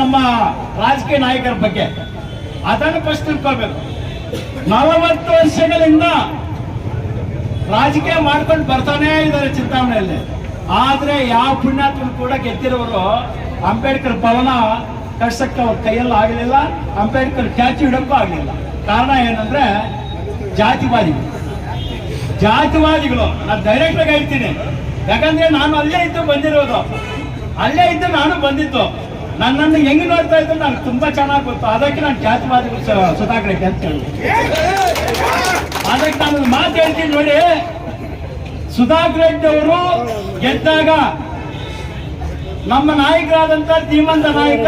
ನಮ್ಮ ರಾಜಕೀಯ ನಾಯಕರ ಬಗ್ಗೆ. ಅದನ್ನು ಫಸ್ಟ್ ತಿಳ್ಕೊಳ್ಬೇಕು. ನಲವತ್ತು ವರ್ಷಗಳಿಂದ ರಾಜಕೀಯ ಮಾಡ್ಕೊಂಡು ಬರ್ತಾನೇ ಇದ್ದಾರೆ ಚಿಂತಾವಣೆಯಲ್ಲಿ ಆದ್ರೆ ಯಾವ ಪುಣ್ಯಾತ್ಮ ಕೂಡ ಗೆದ್ದಿರೋರು ಅಂಬೇಡ್ಕರ್ ಭವನ ಕಟ್ಸಕ್ಕೆ ಅವ್ರ ಕೈಯಲ್ಲಿ ಆಗಲಿಲ್ಲ, ಅಂಬೇಡ್ಕರ್ ಖ್ಯಾತಿ ಇಡಕ್ಕೂ ಆಗಲಿಲ್ಲ. ಕಾರಣ ಏನಂದ್ರೆ ಜಾತಿವಾದಿಗಳು. ಜಾತಿವಾದಿಗಳು. ನಾನು ಡೈರೆಕ್ಟ್ ಆಗಿ ಹೇಳ್ತೀನಿ. ಯಾಕಂದ್ರೆ ನಾನು ಅಲ್ಲೇ ಇದ್ದು ಬಂದಿರೋದು. ಅಲ್ಲೇ ಇದ್ದು ನಾನು ಬಂದಿದ್ದು. ನನ್ನನ್ನು ಹೆಂಗ್ ನೋಡ್ತಾ ಇದ್ದು ನನಗೆ ತುಂಬಾ ಚೆನ್ನಾಗಿ ಗೊತ್ತು. ಅದಕ್ಕೆ ನಾನು ಜಾತಿವಾದಿ ಸುಧಾಕರ್ ಅಂತ ಹೇಳಿದೆ ಅದಕ್ಕೆ ನಾನು ಮಾತು ಹೇಳ್ತೀನಿ ನೋಡಿ. ಸುಧಾಕರ್ ರೆಡ್ಡಿ ಅವರು ಗೆದ್ದಾಗ ನಮ್ಮ ನಾಯಕರಾದಂತ ಧೀಮಂತ ನಾಯಕ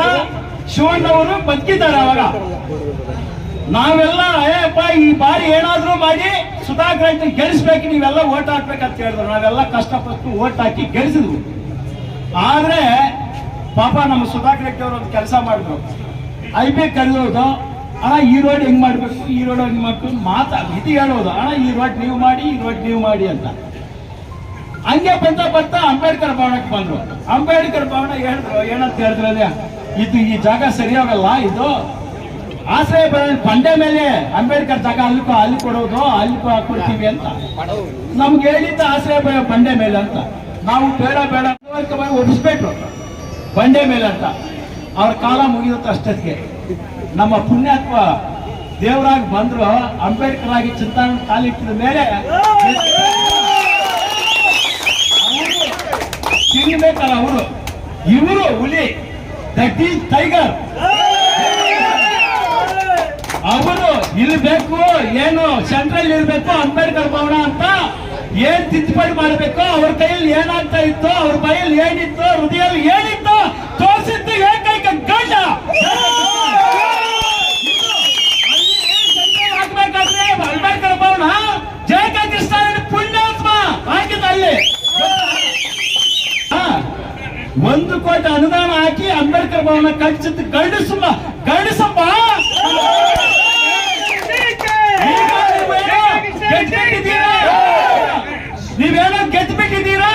ಶಿವಣ್ಣವರು ಬದುಕಿದ್ದಾರೆ ಅವಾಗ. ನಾವೆಲ್ಲ ಏಪ್ಪ ಈ ಬಾರಿ ಏನಾದ್ರೂ ಮಾಡಿ ಸುಧಾಕರ್ ರೆಡ್ಡಿ ಗೆಲ್ಲಿಸ್ಬೇಕು ನೀವೆಲ್ಲ ಓಟ್ ಹಾಕ್ಬೇಕಂತ ಹೇಳಿದ್ರು. ನಾವೆಲ್ಲ ಕಷ್ಟಪಟ್ಟು ಓಟ್ ಹಾಕಿ ಗೆಲ್ಲಿಸಿದ್ವು ಆದ್ರೆ ಪಾಪ ನಮ್ಮ ಸುಧಾಕರ್ ರೆಡ್ಡಿ ಅವರು ಒಂದು ಕೆಲಸ ಮಾಡಿದ್ರು. ಐ ಬಿ ಕರೆದೋದು ಅಣ್ಣ, ಈ ರೋಡ್ ಹೆಂಗ್ ಮಾಡ್ಬೇಕು? ಈ ರೋಡ್ ಹೆಂಗ್ ಮಾಡ್ಬೇಕು ಮಾತಾ ಇದು ಹೇಳೋದು. ಅಣ್ಣ, ಈ ರೋಡ್ ನೀವು ಮಾಡಿ, ಈ ರೋಡ್ ನೀವು ಮಾಡಿ ಅಂತ. ಹಂಗೆ ಬಂದ ಬರ್ತಾ ಅಂಬೇಡ್ಕರ್ ಭವನಕ್ಕೆ ಬಂದ್ರು. ಅಂಬೇಡ್ಕರ್ ಭವನ ಹೇಳಿದ್ರು ಏನಂತ ಹೇಳಿದ್ರೆ ಇದು ಈ ಜಾಗ ಸರಿಯಾಗಲ್ಲ, ಇದು ಆಶ್ರಯ ಬಂಡೆ ಮೇಲೆ ಅಂಬೇಡ್ಕರ್ ಜಾಗ ಅಲ್ಲಿ ಅಲ್ಲಿ ಕೊಡೋದು, ಅಲ್ಲಿ ಕೊಡ್ತೀವಿ ಅಂತ. ನಮ್ಗೆ ಹೇಳಿದ್ದ ಆಶ್ರಯ ಬಂಡೆ ಮೇಲೆ ಅಂತ. ನಾವು ಬೇಡ ಬೇಡ. ಒಪ್ಪಿಸ್ಬೇಕು ಬಂಡೆ ಮೇಲೆ ಅಂತ. ಅವ್ರ ಕಾಲ ಮುಗಿಯುತ್ತೆ ಅಷ್ಟೊತ್ತಿಗೆ. ನಮ್ಮ ಪುಣ್ಯಾತ್ಮ ದೇವರಾಗಿ ಬಂದ್ರು ಅಂಬೇಡ್ಕರ್ ಆಗಿ ಚಿಂತಾನ ಕಾಲಿಟ್ಟಿದ ಮೇಲೆ ತಿನ್ಬೇಕಲ್ಲ ಅವರು, ಇವರು ಹುಲಿ ದಟ್ ಈಸ್ ಟೈಗರ್. ಅವರು ಇಲ್ಲಿ ಬೇಕು ಏನು ಸೆಂಟ್ರಲ್ ಇರ್ಬೇಕು ಅಂಬೇಡ್ಕರ್ ಭವನ ಅಂತ ಏನ್ ತಿದ್ದುಪಡಿ ಮಾಡಬೇಕು? ಅವ್ರ ಕೈಯಲ್ಲಿ ಏನಾಗ್ತಾ ಇತ್ತು, ಅವ್ರ ಬೈಯಲ್ಲಿ ಏನಿತ್ತು ಹೃದಯಲ್ಲಿ ಏನಿತ್ತು, ತೋರಿಸಿದ್ದು ಏಕೈಕ ಗಂಡ! ಅಂಬೇಡ್ಕರ್ ಭವನ ಹಾಕಿದ ಅಲ್ಲಿ. ಒಂದು ಕೋಟಿ ಅನುದಾನ ಹಾಕಿ ಅಂಬೇಡ್ಕರ್ ಭವನ ಕಟ್ಟಿಸಿದ್ದು ಗಂಡಸಮ್ಮ ಗಂಡಸಮ್ಮ ಈಗ ನೀವೇನೋ ಗೆದ್ಬಿಟ್ಟಿದ್ದೀರಾ? ನೀವೇನೋ ಗೆದ್ದು ಬಿಟ್ಟಿದ್ದೀರಾ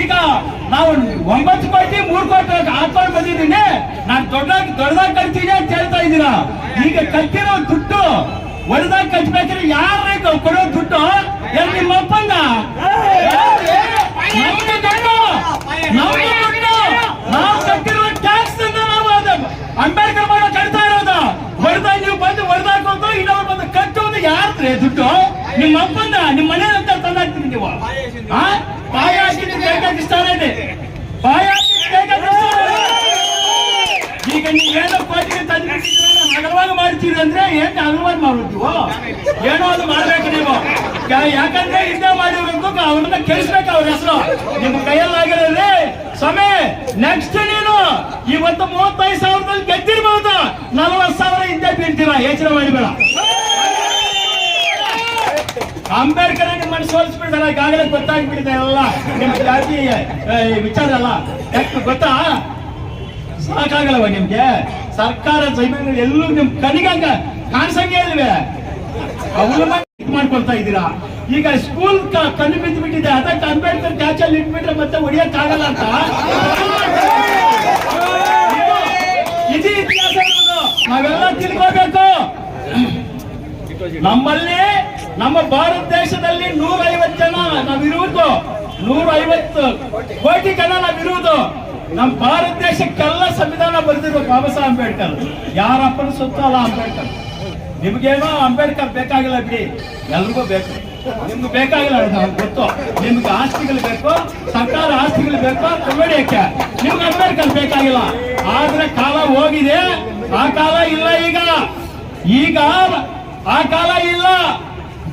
ಈಗ ನಾವು ಒಂಬತ್ತು ಕೋಟಿ, ಮೂರು ಕೋಟಿ ಹಾಕೊಂಡು ಬಂದಿದ್ದೀನಿ. ನಾನು ದೊಡ್ಡದಾಗಿ ದೊಡ್ಡದಾಗಿ ಕಟ್ತೀನಿ ಅಂತ ಹೇಳ್ತಾ ಇದ್ದೀರಾ? ಈಗ ಕಟ್ಟಿರೋ ದುಡ್ಡು ಒಡೆದಾಗಿ ಕಟ್ಬೇಕಾದ್ರೆ ಯಾರೇ ಕೊಡೋ ದುಡ್ಡು? ಏನ್ ನಿಮ್ಮ ದುಡ್ಡು. ನಾವು ಕಟ್ಟಿರುವ ಟ್ಯಾಕ್ಸ್ ನಾವು ಅಂಬೇಡ್ಕರ್ ಮಾಡೋ ಕಟ್ತಾ ಇರೋದು. ಹೊಡೆದಾಗ ನೀವು ಬಂದು ಹೊಡೆದಾಕೋದು ಇನ್ನೊಬ್ರು ಬಂದು ಕಟ್ಟೋದು ಯಾರ್ದ್ರಿ ದುಡ್ಡು? ನಿಮ್ಮ ನಿಮ್ಮ ಮನೆ ಅಂತ ತಂದಾಗ್ತೀನಿ ನೀವು ಬೇಕಾಗಿಸ್ತಾನೆ ಈಗ ನೀವೇನೋ ಪಾರ್ಟಿಗೆ ತಂದ್ಬಿಟ್ಟಿದ್ರೆ ಅಗಲವಾಗಿ ಮಾಡ್ತೀರಿ ಅಂದ್ರೆ ಏನ್ ಅಗಲವಾಗಿ ಮಾಡ್ಬಿಡ್ತೀವೋ ಏನೋ ಅದು ಮಾಡ್ಬೇಕು ನೀವು. ಯಾಕಂದ್ರೆ ಇದ್ದೇ ಮಾಡಿರ್ಬೇಕು ಅವ್ರನ್ನ ಕೇಳಿಸ್ಬೇಕು ಅವ್ರ ಹೆಸರು. ನಿಮ್ ಕೈಯಲ್ಲಾಗಿರೋದ್ರೆ ಸಮಯ. ನೆಕ್ಸ್ಟ್ ನೀನು ಇವತ್ತು ಮೂವತ್ತೈದು ಸಾವಿರದಲ್ಲಿ ಗೆದ್ದಿರ್ಬೋದು. ನಲವತ್ತು ಸಾವಿರ ಹಿಂದೆ ಬೀಳ್ತೀರಾ? ಯೋಚನೆ ಮಾಡಿಬೇಡ ಅಂಬೇಡ್ಕರ್ ಮನಸ್ಸು ಸೋಲಿಸ್ಬಿಡ್ತಾರೆ ಈಗಾಗಲೇ ಗೊತ್ತಾಗ್ಬಿಟ್ಟಿದೆ ಎಲ್ಲ. ನಿಮ್ಗೆ ಜಾತಿ ವಿಚಾರ ಅಲ್ಲ ಯಾಕೆ ಗೊತ್ತಾ? ಸಾಕಾಗಲ್ಲವ ನಿಮ್ಗೆ? ಸರ್ಕಾರ ಜಮೀನು ಎಲ್ಲೂ ನಿಮ್ ಕನಿಗಂಗ ಕಾಣಿಸಂಗೇ ಇಲ್ವೇ? ಅವನ್ನ ಮಾಡ್ಕೊಳ್ತಾ ಇದ್ದೀರಾ? ಈಗ ಸ್ಕೂಲ್ ಕಣ್ಣು ಬಿದ್ದು ಬಿಟ್ಟಿದೆ ಅದಕ್ಕೆ ಅಂಬೇಡ್ಕರ್ ಕ್ಯಾಚಲ್ಲಿ ಇಟ್ಬಿಟ್ರೆ ಮತ್ತೆ ಹೊಡಿಯಕ್ಕಾಗಲ್ಲ ಅಂತ? ಇದು-. ನಾವೆಲ್ಲ ತಿಳ್ಕೋಬೇಕು. ನಮ್ಮಲ್ಲಿ ನಮ್ಮ ಭಾರತ ದೇಶದಲ್ಲಿ ನೂರ ಐವತ್ತು ಜನ ನಾವಿರುವುದು. ನೂರೈವತ್ತು ಕೋಟಿ ಜನ ನಾವಿರುವುದು. ನಮ್ಮ ಭಾರತ ದೇಶಕ್ಕೆಲ್ಲ ಸಂವಿಧಾನ ಬರೆದಿರುವ ಬಾಬಾ ಸಾಹೇಬ್ ಅಂಬೇಡ್ಕರ್. ಯಾರಪ್ಪನ ಸುತ್ತ ಅಲ್ಲ ಅಂಬೇಡ್ಕರ್. ನಿಮ್ಗೇನೋ ಅಂಬೇಡ್ಕರ್ ಬೇಕಾಗಿಲ್ಲ ಬಿಡಿ. ಎಲ್ರಿಗೂ ಬೇಕು. ನಿಮ್ಗೆ ಬೇಕಾಗಿಲ್ಲ ಗೊತ್ತು. ನಿಮ್ಗೆ ಆಸ್ತಿಗಳು ಬೇಕು. ಸರ್ಕಾರ ಆಸ್ತಿಗಳು ಬೇಕು ಕೊಂಡೊಡಿಯಕ್ಕೆ ನಿಮ್ಗೆ ಅಂಬೇಡ್ಕರ್ ಬೇಕಾಗಿಲ್ಲ. ಆದ್ರೆ ಕಾಲ ಹೋಗಿದೆ. ಆ ಕಾಲ ಇಲ್ಲ ಈಗ. ಈಗ ಆ ಕಾಲ ಇಲ್ಲ.